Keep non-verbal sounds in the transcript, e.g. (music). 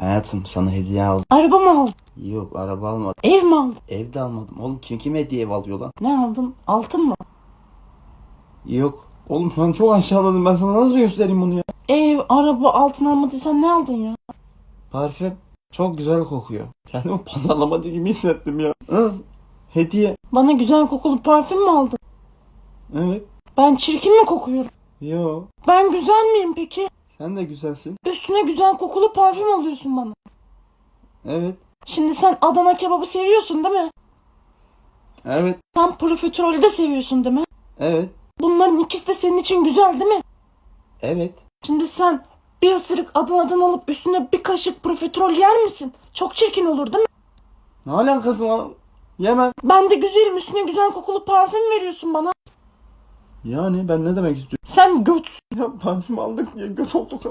Hayatım sana hediye aldım. Araba mı aldın? Yok araba almadım. Ev mi aldın? Evde almadım. Oğlum kim kim hediye ev alıyor lan? Ne aldın? Altın mı? Yok. Oğlum ben çok aşağıladım. Ben sana nasıl göstereyim bunu ya? Ev, araba, altın almadıysan ne aldın ya? Parfüm çok güzel kokuyor. Kendimi pazarlamacı gibi hissettim ya. Hı? Hediye. Bana güzel kokulu parfüm mü aldın? Evet. Ben çirkin mi kokuyorum? Yo. Ben güzel miyim peki? Sen de güzelsin. Üstüne güzel kokulu parfüm alıyorsun bana. Evet. Şimdi sen Adana kebabı seviyorsun değil mi? Evet. Sen profiterolü de seviyorsun değil mi? Evet. Bunların ikisi de senin için güzel değil mi? Evet. Şimdi sen bir ısırık Adana'dan alıp üstüne bir kaşık profiterol yer misin? Çok çirkin olur değil mi? Ne alakası var? Yemem. Ben de güzelim üstüne güzel kokulu parfüm veriyorsun bana. Yani ben ne demek istiyorum? Sen göt. (laughs) Ya parfüm aldık diye göt olduk.